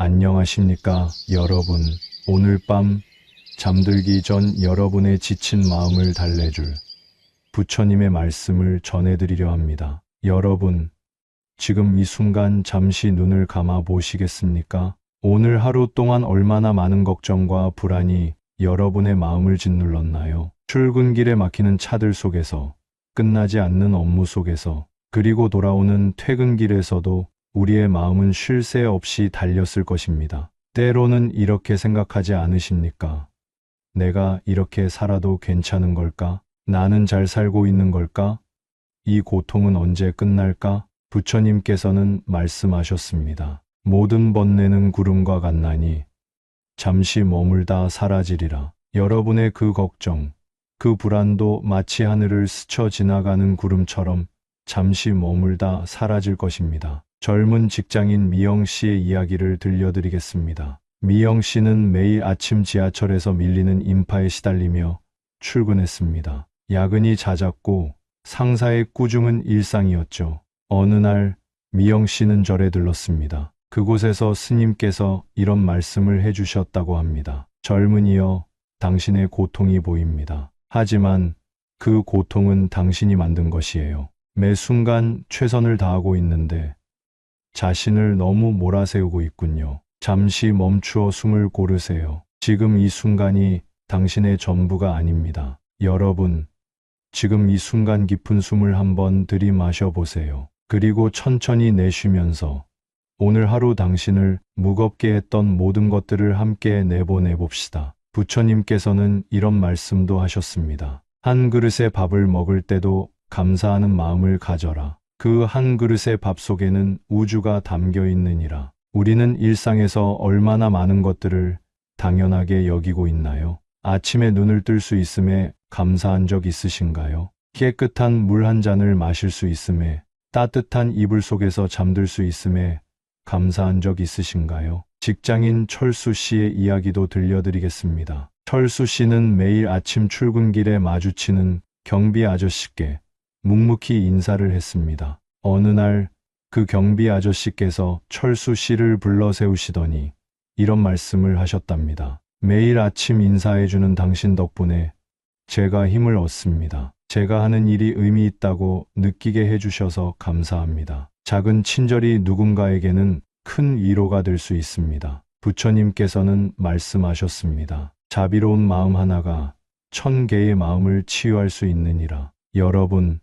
안녕하십니까, 여러분. 오늘 밤 잠들기 전 여러분의 지친 마음을 달래줄 부처님의 말씀을 전해드리려 합니다. 여러분, 지금 이 순간 잠시 눈을 감아 보시겠습니까? 오늘 하루 동안 얼마나 많은 걱정과 불안이 여러분의 마음을 짓눌렀나요? 출근길에 막히는 차들 속에서, 끝나지 않는 업무 속에서, 그리고 돌아오는 퇴근길에서도 우리의 마음은 쉴 새 없이 달렸을 것입니다. 때로는 이렇게 생각하지 않으십니까? 내가 이렇게 살아도 괜찮은 걸까? 나는 잘 살고 있는 걸까? 이 고통은 언제 끝날까? 부처님께서는 말씀하셨습니다. 모든 번뇌는 구름과 같나니 잠시 머물다 사라지리라. 여러분의 그 걱정, 그 불안도 마치 하늘을 스쳐 지나가는 구름처럼 잠시 머물다 사라질 것입니다. 젊은 직장인 미영 씨의 이야기를 들려드리겠습니다. 미영 씨는 매일 아침 지하철에서 밀리는 인파에 시달리며 출근했습니다. 야근이 잦았고 상사의 꾸중은 일상이었죠. 어느 날 미영 씨는 절에 들렀습니다. 그곳에서 스님께서 이런 말씀을 해주셨다고 합니다. 젊은이여, 당신의 고통이 보입니다. 하지만 그 고통은 당신이 만든 것이에요. 매 순간 최선을 다하고 있는데 자신을 너무 몰아세우고 있군요. 잠시 멈추어 숨을 고르세요. 지금 이 순간이 당신의 전부가 아닙니다. 여러분, 지금 이 순간 깊은 숨을 한번 들이마셔 보세요. 그리고 천천히 내쉬면서 오늘 하루 당신을 무겁게 했던 모든 것들을 함께 내보내 봅시다. 부처님께서는 이런 말씀도 하셨습니다. 한 그릇의 밥을 먹을 때도 감사하는 마음을 가져라. 그 한 그릇의 밥 속에는 우주가 담겨 있느니라. 우리는 일상에서 얼마나 많은 것들을 당연하게 여기고 있나요? 아침에 눈을 뜰 수 있음에 감사한 적 있으신가요? 깨끗한 물 한 잔을 마실 수 있음에 따뜻한 이불 속에서 잠들 수 있음에 감사한 적 있으신가요? 직장인 철수 씨의 이야기도 들려드리겠습니다. 철수 씨는 매일 아침 출근길에 마주치는 경비 아저씨께 묵묵히 인사를 했습니다. 어느 날 그 경비 아저씨께서 철수 씨를 불러 세우시더니 이런 말씀을 하셨답니다. 매일 아침 인사해주는 당신 덕분에 제가 힘을 얻습니다. 제가 하는 일이 의미 있다고 느끼게 해주셔서 감사합니다. 작은 친절이 누군가에게는 큰 위로가 될 수 있습니다. 부처님께서는 말씀하셨습니다. 자비로운 마음 하나가 천 개의 마음을 치유할 수 있느니라. 여러분,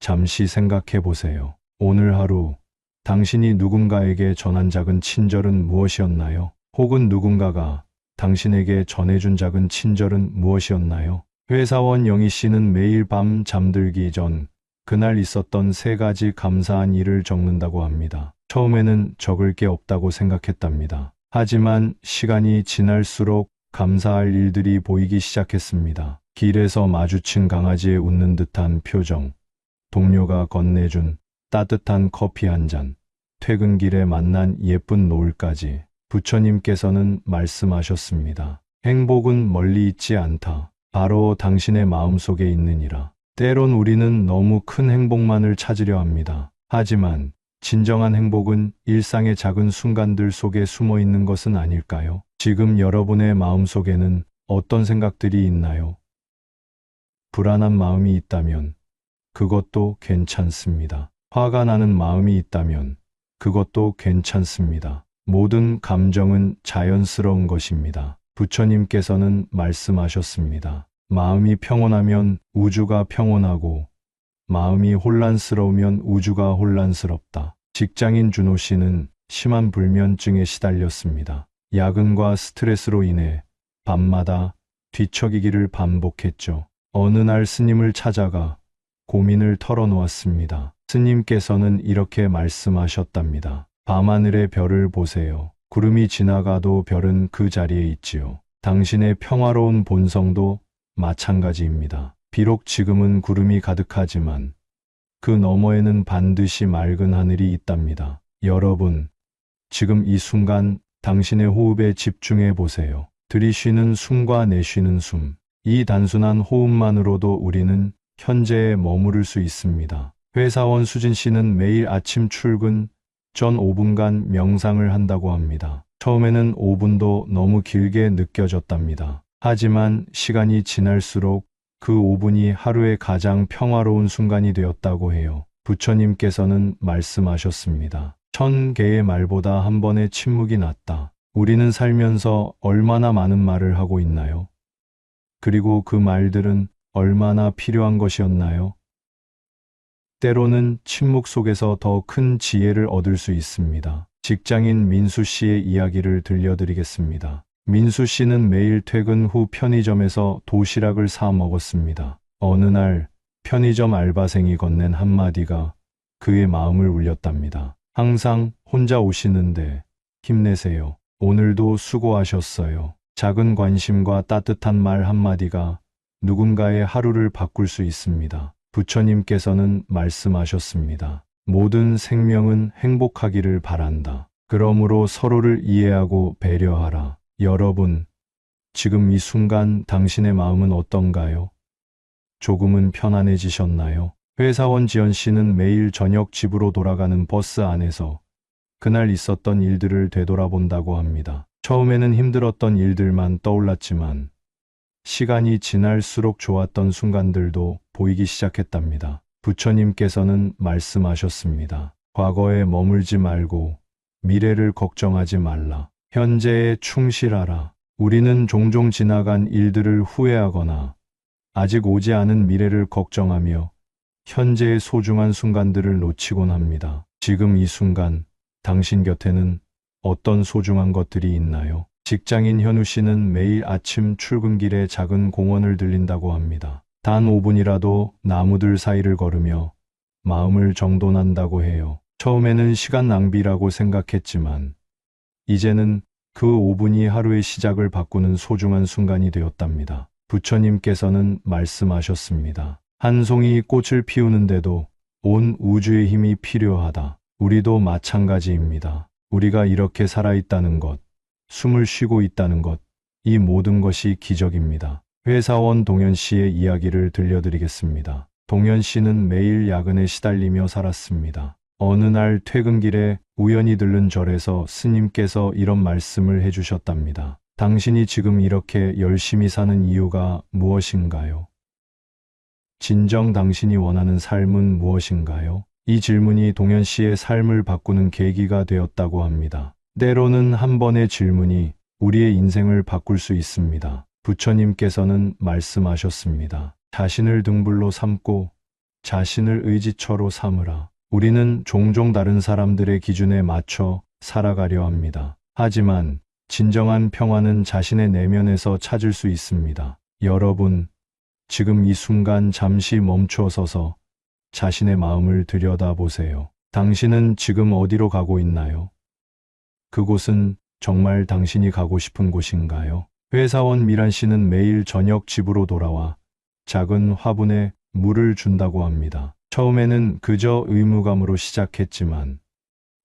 잠시 생각해 보세요. 오늘 하루 당신이 누군가에게 전한 작은 친절은 무엇이었나요? 혹은 누군가가 당신에게 전해준 작은 친절은 무엇이었나요? 회사원 영희 씨는 매일 밤 잠들기 전 그날 있었던 세 가지 감사한 일을 적는다고 합니다. 처음에는 적을 게 없다고 생각했답니다. 하지만 시간이 지날수록 감사할 일들이 보이기 시작했습니다. 길에서 마주친 강아지의 웃는 듯한 표정, 동료가 건네준 따뜻한 커피 한 잔, 퇴근길에 만난 예쁜 노을까지 부처님께서는 말씀하셨습니다. 행복은 멀리 있지 않다. 바로 당신의 마음 속에 있느니라. 때론 우리는 너무 큰 행복만을 찾으려 합니다. 하지만 진정한 행복은 일상의 작은 순간들 속에 숨어 있는 것은 아닐까요? 지금 여러분의 마음 속에는 어떤 생각들이 있나요? 불안한 마음이 있다면 그것도 괜찮습니다. 화가 나는 마음이 있다면 그것도 괜찮습니다. 모든 감정은 자연스러운 것입니다. 부처님께서는 말씀하셨습니다. 마음이 평온하면 우주가 평온하고 마음이 혼란스러우면 우주가 혼란스럽다. 직장인 준호 씨는 심한 불면증에 시달렸습니다. 야근과 스트레스로 인해 밤마다 뒤척이기를 반복했죠. 어느 날 스님을 찾아가 고민을 털어놓았습니다. 스님께서는 이렇게 말씀하셨답니다. 밤하늘의 별을 보세요. 구름이 지나가도 별은 그 자리에 있지요. 당신의 평화로운 본성도 마찬가지입니다. 비록 지금은 구름이 가득하지만 그 너머에는 반드시 맑은 하늘이 있답니다. 여러분, 지금 이 순간 당신의 호흡에 집중해 보세요. 들이쉬는 숨과 내쉬는 숨. 이 단순한 호흡만으로도 우리는 현재에 머무를 수 있습니다. 회사원 수진 씨는 매일 아침 출근 전 5분간 명상을 한다고 합니다. 처음에는 5분도 너무 길게 느껴졌답니다. 하지만 시간이 지날수록 그 5분이 하루의 가장 평화로운 순간이 되었다고 해요. 부처님께서는 말씀하셨습니다. 천 개의 말보다 한 번의 침묵이 낫다. 우리는 살면서 얼마나 많은 말을 하고 있나요? 그리고 그 말들은 얼마나 필요한 것이었나요? 때로는 침묵 속에서 더 큰 지혜를 얻을 수 있습니다. 직장인 민수 씨의 이야기를 들려드리겠습니다. 민수 씨는 매일 퇴근 후 편의점에서 도시락을 사 먹었습니다. 어느 날 편의점 알바생이 건넨 한마디가 그의 마음을 울렸답니다. 항상 혼자 오시는데 힘내세요. 오늘도 수고하셨어요. 작은 관심과 따뜻한 말 한마디가 누군가의 하루를 바꿀 수 있습니다. 부처님께서는 말씀하셨습니다. 모든 생명은 행복하기를 바란다. 그러므로 서로를 이해하고 배려하라. 여러분, 지금 이 순간 당신의 마음은 어떤가요? 조금은 편안해지셨나요? 회사원 지연 씨는 매일 저녁 집으로 돌아가는 버스 안에서 그날 있었던 일들을 되돌아본다고 합니다. 처음에는 힘들었던 일들만 떠올랐지만 시간이 지날수록 좋았던 순간들도 보이기 시작했답니다. 부처님께서는 말씀하셨습니다. 과거에 머물지 말고 미래를 걱정하지 말라. 현재에 충실하라. 우리는 종종 지나간 일들을 후회하거나 아직 오지 않은 미래를 걱정하며 현재의 소중한 순간들을 놓치곤 합니다. 지금 이 순간 당신 곁에는 어떤 소중한 것들이 있나요? 직장인 현우 씨는 매일 아침 출근길에 작은 공원을 들린다고 합니다. 단 5분이라도 나무들 사이를 걸으며 마음을 정돈한다고 해요. 처음에는 시간 낭비라고 생각했지만 이제는 그 5분이 하루의 시작을 바꾸는 소중한 순간이 되었답니다. 부처님께서는 말씀하셨습니다. 한 송이 꽃을 피우는데도 온 우주의 힘이 필요하다. 우리도 마찬가지입니다. 우리가 이렇게 살아있다는 것, 숨을 쉬고 있다는 것, 이 모든 것이 기적입니다. 회사원 동현 씨의 이야기를 들려드리겠습니다. 동현 씨는 매일 야근에 시달리며 살았습니다. 어느 날 퇴근길에 우연히 들른 절에서 스님께서 이런 말씀을 해주셨답니다. 당신이 지금 이렇게 열심히 사는 이유가 무엇인가요? 진정 당신이 원하는 삶은 무엇인가요? 이 질문이 동현 씨의 삶을 바꾸는 계기가 되었다고 합니다. 때로는 한 번의 질문이 우리의 인생을 바꿀 수 있습니다. 부처님께서는 말씀하셨습니다. 자신을 등불로 삼고 자신을 의지처로 삼으라. 우리는 종종 다른 사람들의 기준에 맞춰 살아가려 합니다. 하지만 진정한 평화는 자신의 내면에서 찾을 수 있습니다. 여러분, 지금 이 순간 잠시 멈춰 서서 자신의 마음을 들여다보세요. 당신은 지금 어디로 가고 있나요? 그곳은 정말 당신이 가고 싶은 곳인가요? 회사원 미란 씨는 매일 저녁 집으로 돌아와 작은 화분에 물을 준다고 합니다. 처음에는 그저 의무감으로 시작했지만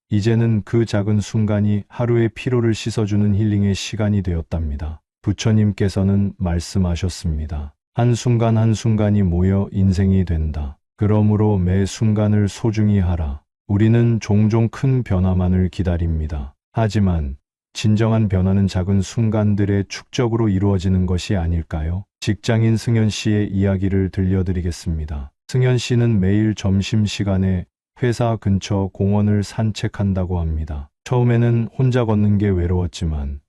이제는 그 작은 순간이 하루의 피로를 씻어주는 힐링의 시간이 되었답니다. 부처님께서는 말씀하셨습니다. 한순간 한순간이 모여 인생이 된다. 그러므로 매 순간을 소중히 하라. 우리는 종종 큰 변화만을 기다립니다. 하지만 진정한 변화는 작은 순간들의 축적으로 이루어지는 것이 아닐까요? 직장인 승현 씨의 이야기를 들려드리겠습니다. 승현 씨는 매일 점심시간에 회사 근처 공원을 산책한다고 합니다. 처음에는 혼자 걷는 게 외로웠지만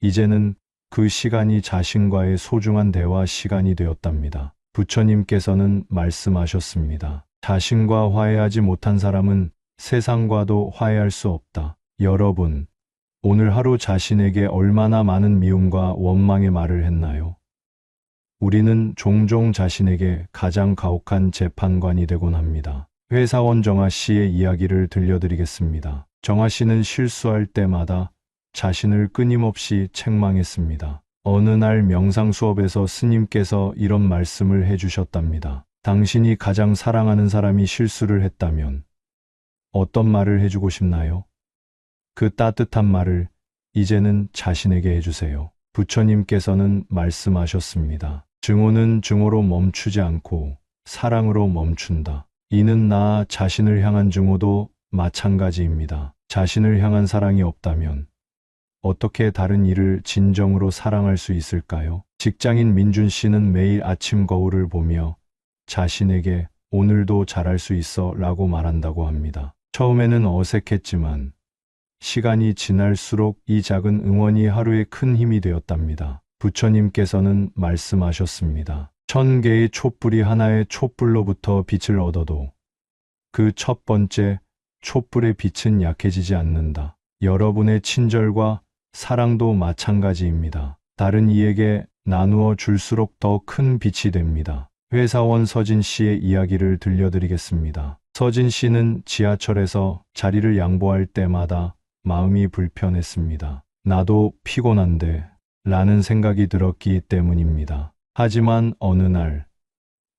이제는 그 시간이 자신과의 소중한 대화 시간이 되었답니다. 부처님께서는 말씀하셨습니다. 자신과 화해하지 못한 사람은 세상과도 화해할 수 없다. 여러분, 오늘 하루 자신에게 얼마나 많은 미움과 원망의 말을 했나요? 우리는 종종 자신에게 가장 가혹한 재판관이 되곤 합니다. 회사원 정아 씨의 이야기를 들려드리겠습니다. 정아 씨는 실수할 때마다 자신을 끊임없이 책망했습니다. 어느 날 명상 수업에서 스님께서 이런 말씀을 해주셨답니다. 당신이 가장 사랑하는 사람이 실수를 했다면 어떤 말을 해주고 싶나요? 그 따뜻한 말을 이제는 자신에게 해주세요. 부처님께서는 말씀하셨습니다. 증오는 증오로 멈추지 않고 사랑으로 멈춘다. 이는 나 자신을 향한 증오도 마찬가지입니다. 자신을 향한 사랑이 없다면 어떻게 다른 일을 진정으로 사랑할 수 있을까요? 직장인 민준 씨는 매일 아침 거울을 보며 자신에게 오늘도 잘할 수 있어 라고 말한다고 합니다. 처음에는 어색했지만 시간이 지날수록 이 작은 응원이 하루에 큰 힘이 되었답니다. 부처님께서는 말씀하셨습니다. 천 개의 촛불이 하나의 촛불로부터 빛을 얻어도 그 첫 번째 촛불의 빛은 약해지지 않는다. 여러분의 친절과 사랑도 마찬가지입니다. 다른 이에게 나누어 줄수록 더 큰 빛이 됩니다. 회사원 서진 씨의 이야기를 들려드리겠습니다. 서진 씨는 지하철에서 자리를 양보할 때마다 마음이 불편했습니다. 나도 피곤한데 라는 생각이 들었기 때문입니다. 하지만 어느 날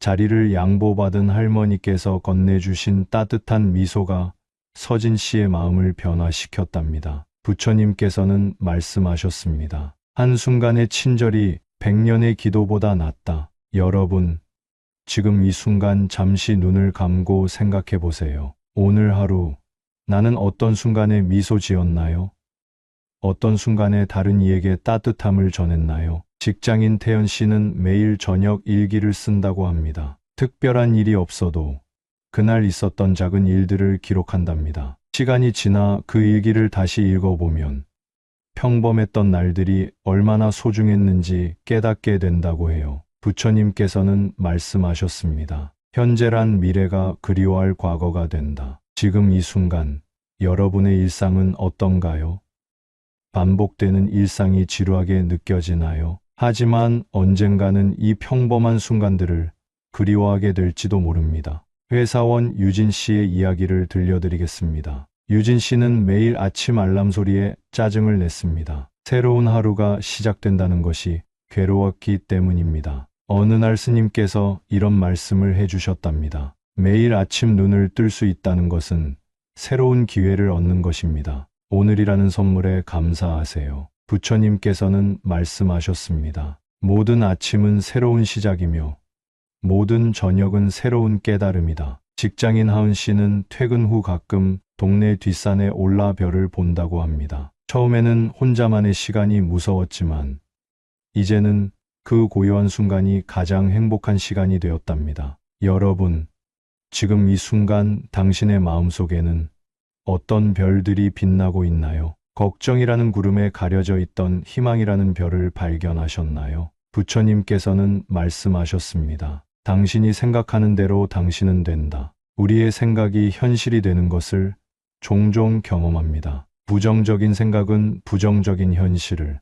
자리를 양보받은 할머니께서 건네주신 따뜻한 미소가 서진 씨의 마음을 변화시켰답니다. 부처님께서는 말씀하셨습니다. 한순간의 친절이 백년의 기도보다 낫다. 여러분, 지금 이 순간 잠시 눈을 감고 생각해 보세요. 오늘 하루 나는 어떤 순간에 미소 지었나요? 어떤 순간에 다른 이에게 따뜻함을 전했나요? 직장인 태연 씨는 매일 저녁 일기를 쓴다고 합니다. 특별한 일이 없어도 그날 있었던 작은 일들을 기록한답니다. 시간이 지나 그 일기를 다시 읽어보면 평범했던 날들이 얼마나 소중했는지 깨닫게 된다고 해요. 부처님께서는 말씀하셨습니다. 현재란 미래가 그리워할 과거가 된다. 지금 이 순간 여러분의 일상은 어떤가요? 반복되는 일상이 지루하게 느껴지나요? 하지만 언젠가는 이 평범한 순간들을 그리워하게 될지도 모릅니다. 회사원 유진 씨의 이야기를 들려드리겠습니다. 유진 씨는 매일 아침 알람 소리에 짜증을 냈습니다. 새로운 하루가 시작된다는 것이 괴로웠기 때문입니다. 어느 날 스님께서 이런 말씀을 해주셨답니다. 매일 아침 눈을 뜰 수 있다는 것은 새로운 기회를 얻는 것입니다. 오늘이라는 선물에 감사하세요. 부처님께서는 말씀하셨습니다. 모든 아침은 새로운 시작이며 모든 저녁은 새로운 깨달음이다. 직장인 하은 씨는 퇴근 후 가끔 동네 뒷산에 올라 별을 본다고 합니다. 처음에는 혼자만의 시간이 무서웠지만 이제는 그 고요한 순간이 가장 행복한 시간이 되었답니다. 여러분, 지금 이 순간 당신의 마음속에는 어떤 별들이 빛나고 있나요? 걱정이라는 구름에 가려져 있던 희망이라는 별을 발견하셨나요? 부처님께서는 말씀하셨습니다. 당신이 생각하는 대로 당신은 된다. 우리의 생각이 현실이 되는 것을 종종 경험합니다. 부정적인 생각은 부정적인 현실을,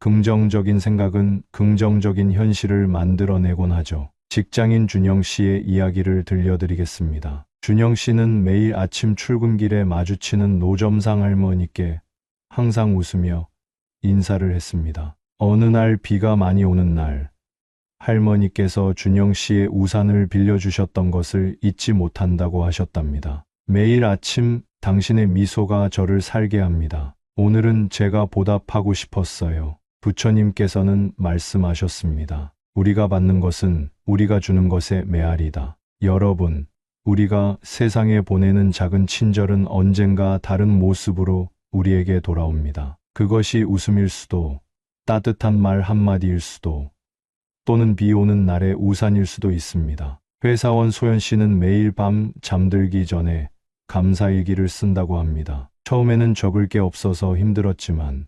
긍정적인 생각은 긍정적인 현실을 만들어내곤 하죠. 직장인 준영 씨의 이야기를 들려드리겠습니다. 준영 씨는 매일 아침 출근길에 마주치는 노점상 할머니께 항상 웃으며 인사를 했습니다. 어느 날 비가 많이 오는 날, 할머니께서 준영 씨의 우산을 빌려주셨던 것을 잊지 못한다고 하셨답니다. 매일 아침 당신의 미소가 저를 살게 합니다. 오늘은 제가 보답하고 싶었어요. 부처님께서는 말씀하셨습니다. 우리가 받는 것은 우리가 주는 것의 메아리다. 여러분, 우리가 세상에 보내는 작은 친절은 언젠가 다른 모습으로 우리에게 돌아옵니다. 그것이 웃음일 수도, 따뜻한 말 한마디일 수도, 또는 비 오는 날의 우산일 수도 있습니다. 회사원 소연 씨는 매일 밤 잠들기 전에 감사일기를 쓴다고 합니다. 처음에는 적을 게 없어서 힘들었지만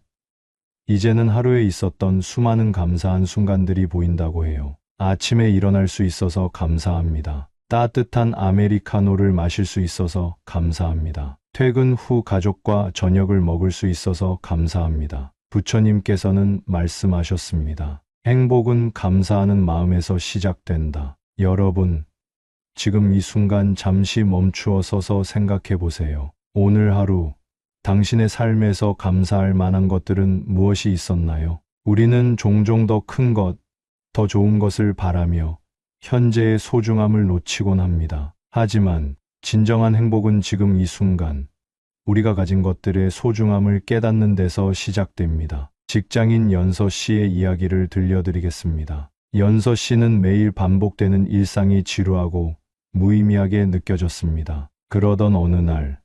이제는 하루에 있었던 수많은 감사한 순간들이 보인다고 해요. 아침에 일어날 수 있어서 감사합니다. 따뜻한 아메리카노를 마실 수 있어서 감사합니다. 퇴근 후 가족과 저녁을 먹을 수 있어서 감사합니다. 부처님께서는 말씀하셨습니다. 행복은 감사하는 마음에서 시작된다. 여러분, 지금 이 순간 잠시 멈추어 서서 생각해 보세요. 오늘 하루 당신의 삶에서 감사할 만한 것들은 무엇이 있었나요? 우리는 종종 더 큰 것, 더 좋은 것을 바라며 현재의 소중함을 놓치곤 합니다. 하지만 진정한 행복은 지금 이 순간 우리가 가진 것들의 소중함을 깨닫는 데서 시작됩니다. 직장인 연서 씨의 이야기를 들려드리겠습니다. 연서 씨는 매일 반복되는 일상이 지루하고 무의미하게 느껴졌습니다. 그러던 어느 날,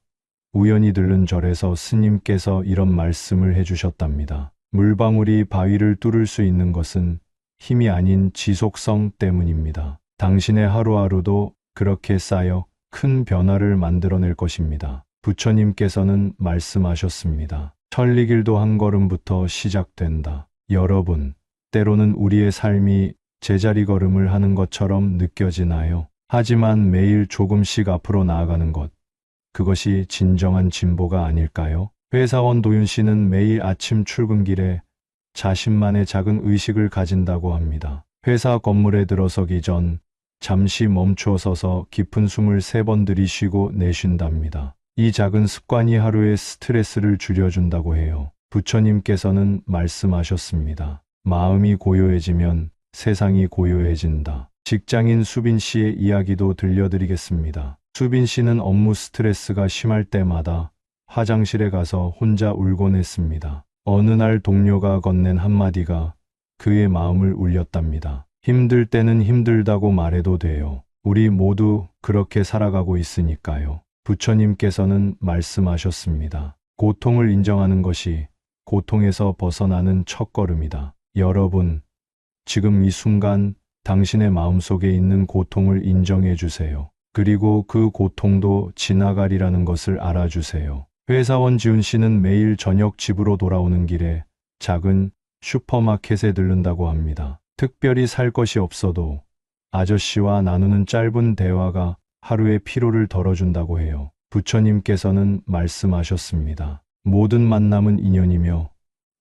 우연히 들른 절에서 스님께서 이런 말씀을 해주셨답니다. 물방울이 바위를 뚫을 수 있는 것은 힘이 아닌 지속성 때문입니다. 당신의 하루하루도 그렇게 쌓여 큰 변화를 만들어낼 것입니다. 부처님께서는 말씀하셨습니다. 천리길도 한 걸음부터 시작된다. 여러분, 때로는 우리의 삶이 제자리 걸음을 하는 것처럼 느껴지나요? 하지만 매일 조금씩 앞으로 나아가는 것, 그것이 진정한 진보가 아닐까요? 회사원 도윤 씨는 매일 아침 출근길에 자신만의 작은 의식을 가진다고 합니다. 회사 건물에 들어서기 전 잠시 멈추어 서서 깊은 숨을 세 번 들이쉬고 내쉰답니다. 이 작은 습관이 하루의 스트레스를 줄여준다고 해요. 부처님께서는 말씀하셨습니다. 마음이 고요해지면 세상이 고요해진다. 직장인 수빈 씨의 이야기도 들려드리겠습니다. 수빈 씨는 업무 스트레스가 심할 때마다 화장실에 가서 혼자 울곤 했습니다. 어느 날 동료가 건넨 한마디가 그의 마음을 울렸답니다. 힘들 때는 힘들다고 말해도 돼요. 우리 모두 그렇게 살아가고 있으니까요. 부처님께서는 말씀하셨습니다. 고통을 인정하는 것이 고통에서 벗어나는 첫걸음이다. 여러분, 지금 이 순간 당신의 마음속에 있는 고통을 인정해 주세요. 그리고 그 고통도 지나가리라는 것을 알아주세요. 회사원 지훈 씨는 매일 저녁 집으로 돌아오는 길에 작은 슈퍼마켓에 들른다고 합니다. 특별히 살 것이 없어도 아저씨와 나누는 짧은 대화가 하루의 피로를 덜어준다고 해요. 부처님께서는 말씀하셨습니다. 모든 만남은 인연이며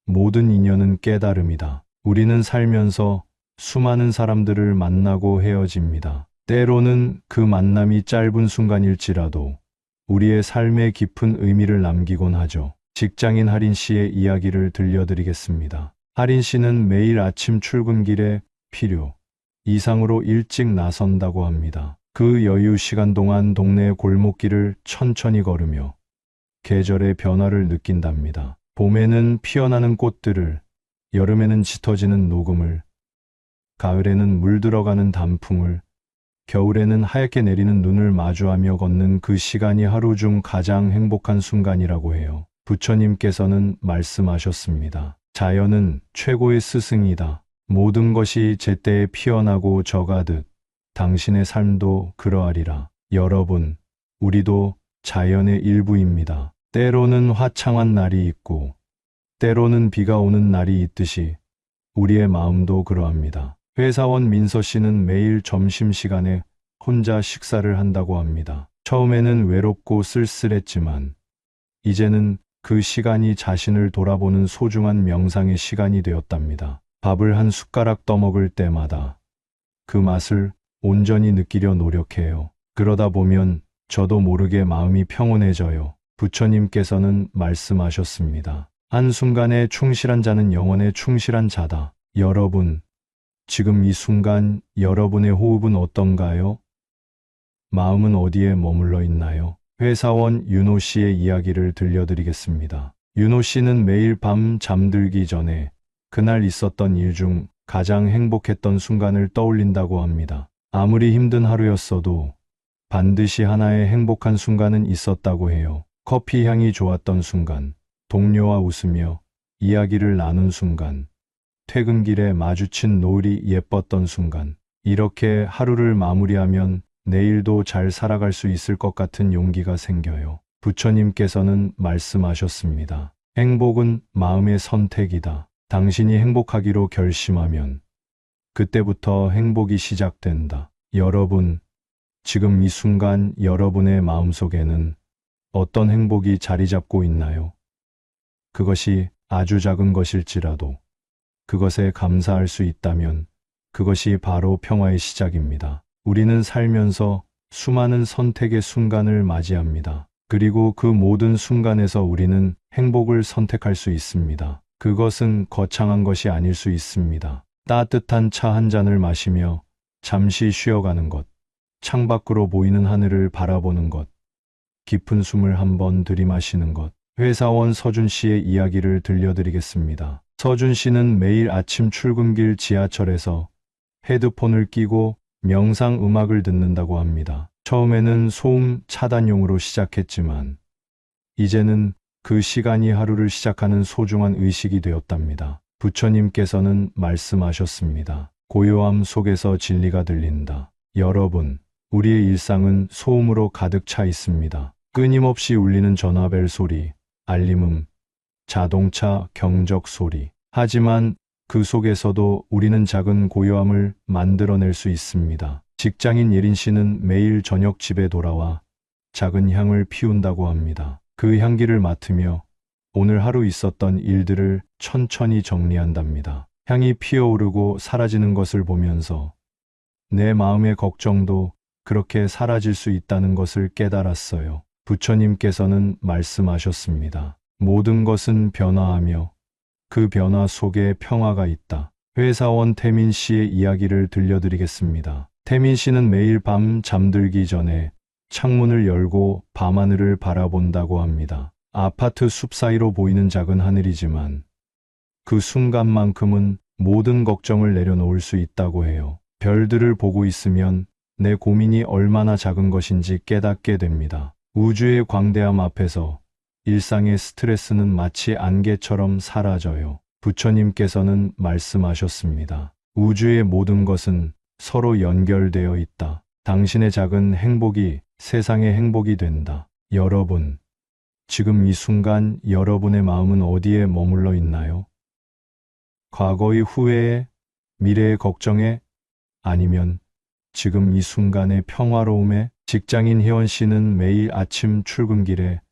모든 인연은 깨달음이다. 우리는 살면서 수많은 사람들을 만나고 헤어집니다. 때로는 그 만남이 짧은 순간일지라도 우리의 삶에 깊은 의미를 남기곤 하죠. 직장인 하린 씨의 이야기를 들려드리겠습니다. 하린 씨는 매일 아침 출근길에 필요 이상으로 일찍 나선다고 합니다. 그 여유 시간 동안 동네 골목길을 천천히 걸으며 계절의 변화를 느낀답니다. 봄에는 피어나는 꽃들을, 여름에는 짙어지는 녹음을, 가을에는 물들어가는 단풍을, 겨울에는 하얗게 내리는 눈을 마주하며 걷는 그 시간이 하루 중 가장 행복한 순간이라고 해요. 부처님께서는 말씀하셨습니다. 자연은 최고의 스승이다. 모든 것이 제때에 피어나고 져가듯 당신의 삶도 그러하리라. 여러분, 우리도 자연의 일부입니다. 때로는 화창한 날이 있고, 때로는 비가 오는 날이 있듯이 우리의 마음도 그러합니다. 회사원 민서 씨는 매일 점심시간에 혼자 식사를 한다고 합니다. 처음에는 외롭고 쓸쓸했지만 이제는 그 시간이 자신을 돌아보는 소중한 명상의 시간이 되었답니다. 밥을 한 숟가락 떠먹을 때마다 그 맛을 온전히 느끼려 노력해요. 그러다 보면 저도 모르게 마음이 평온해져요. 부처님께서는 말씀하셨습니다. 한순간에 충실한 자는 영원에 충실한 자다. 여러분, 지금 이 순간 여러분의 호흡은 어떤가요? 마음은 어디에 머물러 있나요? 회사원 윤호 씨의 이야기를 들려드리겠습니다. 윤호 씨는 매일 밤 잠들기 전에 그날 있었던 일 중 가장 행복했던 순간을 떠올린다고 합니다. 아무리 힘든 하루였어도 반드시 하나의 행복한 순간은 있었다고 해요. 커피 향이 좋았던 순간, 동료와 웃으며 이야기를 나눈 순간, 퇴근길에 마주친 노을이 예뻤던 순간, 이렇게 하루를 마무리하면 내일도 잘 살아갈 수 있을 것 같은 용기가 생겨요. 부처님께서는 말씀하셨습니다. 행복은 마음의 선택이다. 당신이 행복하기로 결심하면 그때부터 행복이 시작된다. 여러분, 지금 이 순간 여러분의 마음속에는 어떤 행복이 자리 잡고 있나요? 그것이 아주 작은 것일지라도 그것에 감사할 수 있다면 그것이 바로 평화의 시작입니다. 우리는 살면서 수많은 선택의 순간을 맞이합니다. 그리고 그 모든 순간에서 우리는 행복을 선택할 수 있습니다. 그것은 거창한 것이 아닐 수 있습니다. 따뜻한 차 한 잔을 마시며 잠시 쉬어가는 것, 창밖으로 보이는 하늘을 바라보는 것, 깊은 숨을 한번 들이마시는 것, 회사원 서준 씨의 이야기를 들려드리겠습니다. 서준 씨는 매일 아침 출근길 지하철에서 헤드폰을 끼고 명상 음악을 듣는다고 합니다. 처음에는 소음 차단용으로 시작했지만 이제는 그 시간이 하루를 시작하는 소중한 의식이 되었답니다. 부처님께서는 말씀하셨습니다. 고요함 속에서 진리가 들린다. 여러분, 우리의 일상은 소음으로 가득 차 있습니다. 끊임없이 울리는 전화벨 소리, 알림음, 자동차 경적 소리. 하지만 그 속에서도 우리는 작은 고요함을 만들어낼 수 있습니다. 직장인 예린 씨는 매일 저녁 집에 돌아와 작은 향을 피운다고 합니다. 그 향기를 맡으며 오늘 하루 있었던 일들을 천천히 정리한답니다. 향이 피어오르고 사라지는 것을 보면서 내 마음의 걱정도 그렇게 사라질 수 있다는 것을 깨달았어요. 부처님께서는 말씀하셨습니다. 모든 것은 변화하며 그 변화 속에 평화가 있다. 회사원 태민 씨의 이야기를 들려드리겠습니다. 태민 씨는 매일 밤 잠들기 전에 창문을 열고 밤하늘을 바라본다고 합니다. 아파트 숲 사이로 보이는 작은 하늘이지만 그 순간만큼은 모든 걱정을 내려놓을 수 있다고 해요. 별들을 보고 있으면 내 고민이 얼마나 작은 것인지 깨닫게 됩니다. 우주의 광대함 앞에서 일상의 스트레스는 마치 안개처럼 사라져요. 부처님께서는 말씀하셨습니다. 우주의 모든 것은 서로 연결되어 있다. 당신의 작은 행복이 세상의 행복이 된다. 여러분, 지금 이 순간 여러분의 마음은 어디에 머물러 있나요? 과거의 후회에, 미래의 걱정에, 아니면 지금 이 순간의 평화로움에 직장인 혜원 씨는 매일 아침 출근길에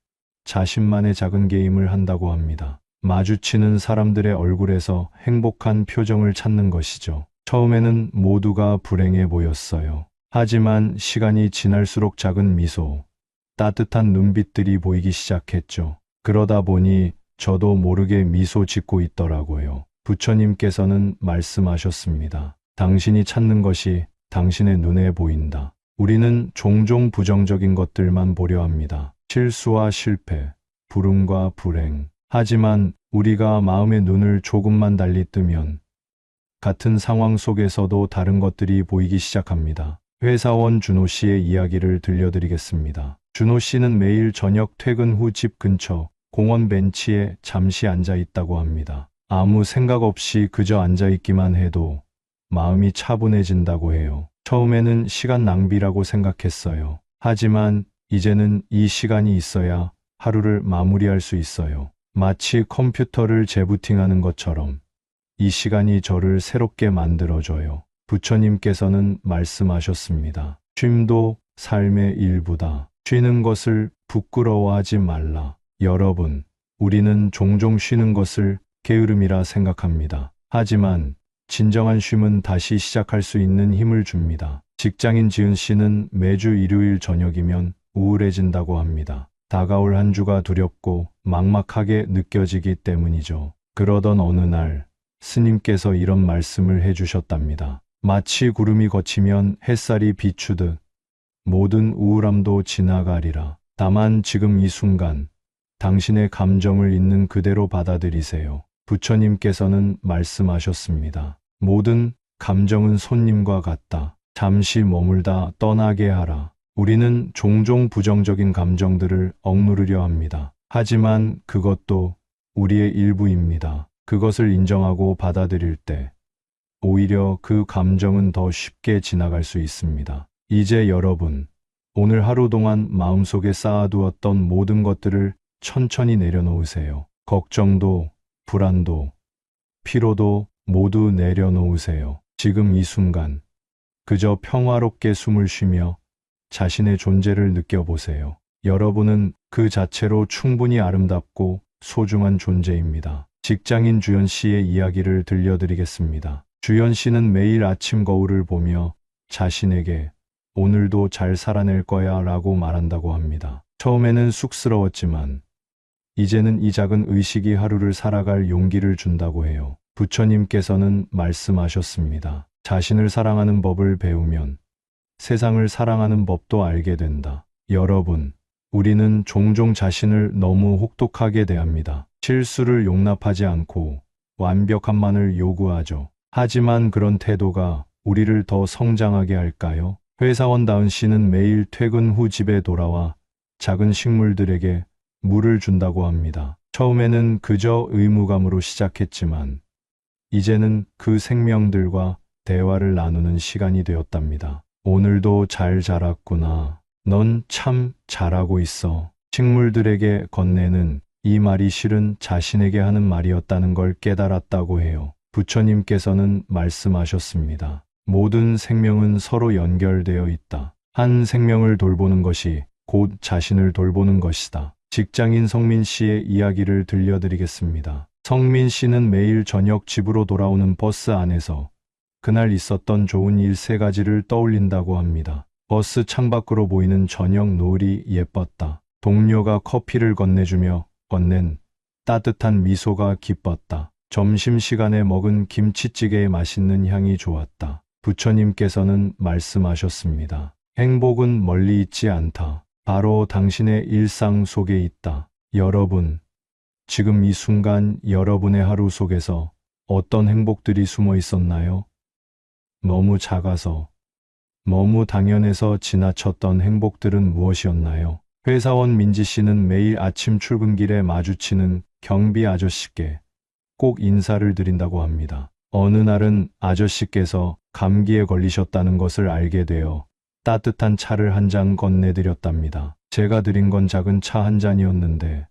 자신만의 작은 게임을 한다고 합니다. 마주치는 사람들의 얼굴에서 행복한 표정을 찾는 것이죠. 처음에는 모두가 불행해 보였어요. 하지만 시간이 지날수록 작은 미소, 따뜻한 눈빛들이 보이기 시작했죠. 그러다 보니 저도 모르게 미소 짓고 있더라고요. 부처님께서는 말씀하셨습니다. 당신이 찾는 것이 당신의 눈에 보인다. 우리는 종종 부정적인 것들만 보려 합니다. 실수와 실패, 불운과 불행. 하지만 우리가 마음의 눈을 조금만 달리 뜨면 같은 상황 속에서도 다른 것들이 보이기 시작합니다. 회사원 준호 씨의 이야기를 들려드리겠습니다. 준호 씨는 매일 저녁 퇴근 후 집 근처 공원 벤치에 잠시 앉아 있다고 합니다. 아무 생각 없이 그저 앉아 있기만 해도 마음이 차분해진다고 해요. 처음에는 시간 낭비라고 생각했어요. 하지만 이제는 이 시간이 있어야 하루를 마무리할 수 있어요. 마치 컴퓨터를 재부팅하는 것처럼 이 시간이 저를 새롭게 만들어줘요. 부처님께서는 말씀하셨습니다. 쉼도 삶의 일부다. 쉬는 것을 부끄러워하지 말라. 여러분, 우리는 종종 쉬는 것을 게으름이라 생각합니다. 하지만 진정한 쉼은 다시 시작할 수 있는 힘을 줍니다. 직장인 지은 씨는 매주 일요일 저녁이면 우울해진다고 합니다. 다가올 한 주가 두렵고 막막하게 느껴지기 때문이죠. 그러던 어느 날 스님께서 이런 말씀을 해주셨답니다. 마치 구름이 걷히면 햇살이 비추듯 모든 우울함도 지나가리라. 다만 지금 이 순간 당신의 감정을 있는 그대로 받아들이세요. 부처님께서는 말씀하셨습니다. 모든 감정은 손님과 같다. 잠시 머물다 떠나게 하라. 우리는 종종 부정적인 감정들을 억누르려 합니다. 하지만 그것도 우리의 일부입니다. 그것을 인정하고 받아들일 때 오히려 그 감정은 더 쉽게 지나갈 수 있습니다. 이제 여러분, 오늘 하루 동안 마음속에 쌓아두었던 모든 것들을 천천히 내려놓으세요. 걱정도, 불안도, 피로도 모두 내려놓으세요. 지금 이 순간, 그저 평화롭게 숨을 쉬며 자신의 존재를 느껴보세요. 여러분은 그 자체로 충분히 아름답고 소중한 존재입니다. 직장인 주연 씨의 이야기를 들려드리겠습니다. 주연 씨는 매일 아침 거울을 보며 자신에게 오늘도 잘 살아낼 거야 라고 말한다고 합니다. 처음에는 쑥스러웠지만 이제는 이 작은 의식이 하루를 살아갈 용기를 준다고 해요. 부처님께서는 말씀하셨습니다. 자신을 사랑하는 법을 배우면 세상을 사랑하는 법도 알게 된다. 여러분, 우리는 종종 자신을 너무 혹독하게 대합니다. 실수를 용납하지 않고 완벽함만을 요구하죠. 하지만 그런 태도가 우리를 더 성장하게 할까요? 회사원 다은 씨는 매일 퇴근 후 집에 돌아와 작은 식물들에게 물을 준다고 합니다. 처음에는 그저 의무감으로 시작했지만 이제는 그 생명들과 대화를 나누는 시간이 되었답니다. 오늘도 잘 자랐구나. 넌 참 잘하고 있어. 식물들에게 건네는 이 말이 실은 자신에게 하는 말이었다는 걸 깨달았다고 해요. 부처님께서는 말씀하셨습니다. 모든 생명은 서로 연결되어 있다. 한 생명을 돌보는 것이 곧 자신을 돌보는 것이다. 직장인 성민 씨의 이야기를 들려드리겠습니다. 성민 씨는 매일 저녁 집으로 돌아오는 버스 안에서 그날 있었던 좋은 일 세 가지를 떠올린다고 합니다. 버스 창밖으로 보이는 저녁 노을이 예뻤다. 동료가 커피를 건네주며 건넨 따뜻한 미소가 기뻤다. 점심시간에 먹은 김치찌개의 맛있는 향이 좋았다. 부처님께서는 말씀하셨습니다. 행복은 멀리 있지 않다. 바로 당신의 일상 속에 있다. 여러분, 지금 이 순간 여러분의 하루 속에서 어떤 행복들이 숨어 있었나요? 너무 작아서, 너무 당연해서 지나쳤던 행복들은 무엇이었나요? 회사원 민지 씨는 매일 아침 출근길에 마주치는 경비 아저씨께 꼭 인사를 드린다고 합니다. 어느 날은 아저씨께서 감기에 걸리셨다는 것을 알게 되어 따뜻한 차를 한 잔 건네드렸답니다. 제가 드린 건 작은 차 한 잔이었는데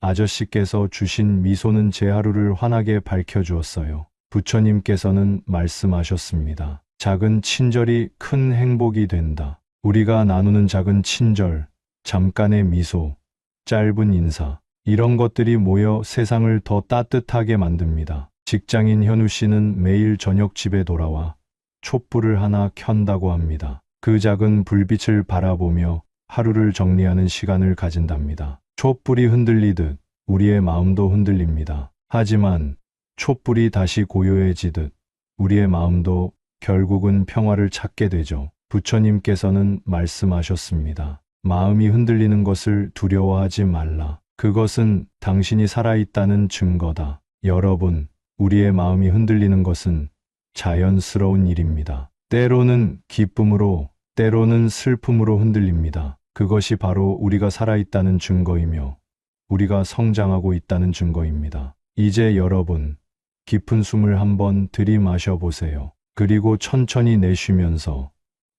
아저씨께서 주신 미소는 제 하루를 환하게 밝혀주었어요. 부처님께서는 말씀하셨습니다. 작은 친절이 큰 행복이 된다. 우리가 나누는 작은 친절, 잠깐의 미소, 짧은 인사, 이런 것들이 모여 세상을 더 따뜻하게 만듭니다. 직장인 현우 씨는 매일 저녁 집에 돌아와 촛불을 하나 켠다고 합니다. 그 작은 불빛을 바라보며 하루를 정리하는 시간을 가진답니다. 촛불이 흔들리듯 우리의 마음도 흔들립니다. 하지만 촛불이 다시 고요해지듯 우리의 마음도 결국은 평화를 찾게 되죠. 부처님께서는 말씀하셨습니다. 마음이 흔들리는 것을 두려워하지 말라. 그것은 당신이 살아있다는 증거다. 여러분, 우리의 마음이 흔들리는 것은 자연스러운 일입니다. 때로는 기쁨으로, 때로는 슬픔으로 흔들립니다. 그것이 바로 우리가 살아있다는 증거이며 우리가 성장하고 있다는 증거입니다. 이제 여러분, 깊은 숨을 한번 들이마셔 보세요. 그리고 천천히 내쉬면서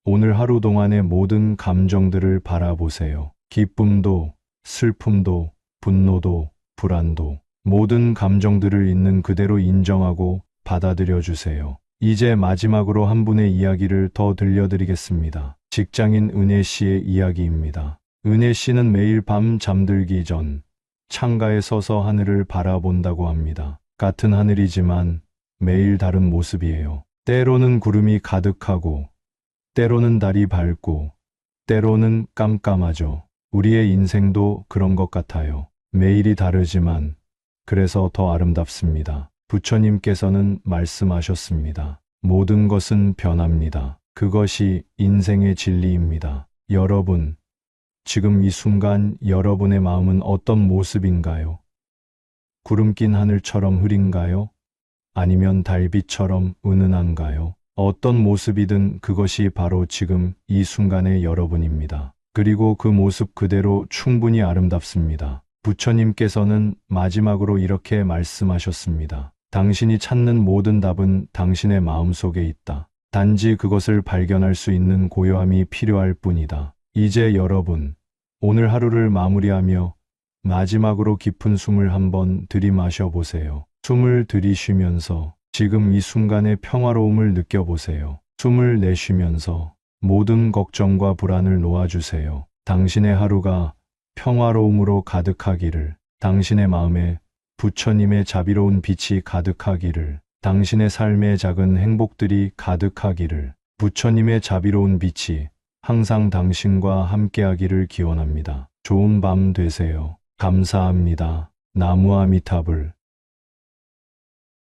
오늘 하루 동안의 모든 감정들을 바라보세요. 기쁨도, 슬픔도, 분노도, 불안도, 모든 감정들을 있는 그대로 인정하고 받아들여 주세요. 이제 마지막으로 한 분의 이야기를 더 들려드리겠습니다. 직장인 은혜 씨의 이야기입니다. 은혜 씨는 매일 밤 잠들기 전 창가에 서서 하늘을 바라본다고 합니다. 같은 하늘이지만 매일 다른 모습이에요. 때로는 구름이 가득하고, 때로는 달이 밝고, 때로는 깜깜하죠. 우리의 인생도 그런 것 같아요. 매일이 다르지만, 그래서 더 아름답습니다. 부처님께서는 말씀하셨습니다. 모든 것은 변합니다. 그것이 인생의 진리입니다. 여러분, 지금 이 순간 여러분의 마음은 어떤 모습인가요? 구름 낀 하늘처럼 흐린가요? 아니면 달빛처럼 은은한가요? 어떤 모습이든 그것이 바로 지금 이 순간의 여러분입니다. 그리고 그 모습 그대로 충분히 아름답습니다. 부처님께서는 마지막으로 이렇게 말씀하셨습니다. 당신이 찾는 모든 답은 당신의 마음 속에 있다. 단지 그것을 발견할 수 있는 고요함이 필요할 뿐이다. 이제 여러분, 오늘 하루를 마무리하며 마지막으로 깊은 숨을 한번 들이마셔 보세요. 숨을 들이쉬면서 지금 이 순간의 평화로움을 느껴보세요. 숨을 내쉬면서 모든 걱정과 불안을 놓아주세요. 당신의 하루가 평화로움으로 가득하기를, 당신의 마음에 부처님의 자비로운 빛이 가득하기를, 당신의 삶의 작은 행복들이 가득하기를, 부처님의 자비로운 빛이 항상 당신과 함께하기를 기원합니다. 좋은 밤 되세요. 감사합니다. 나무아미타불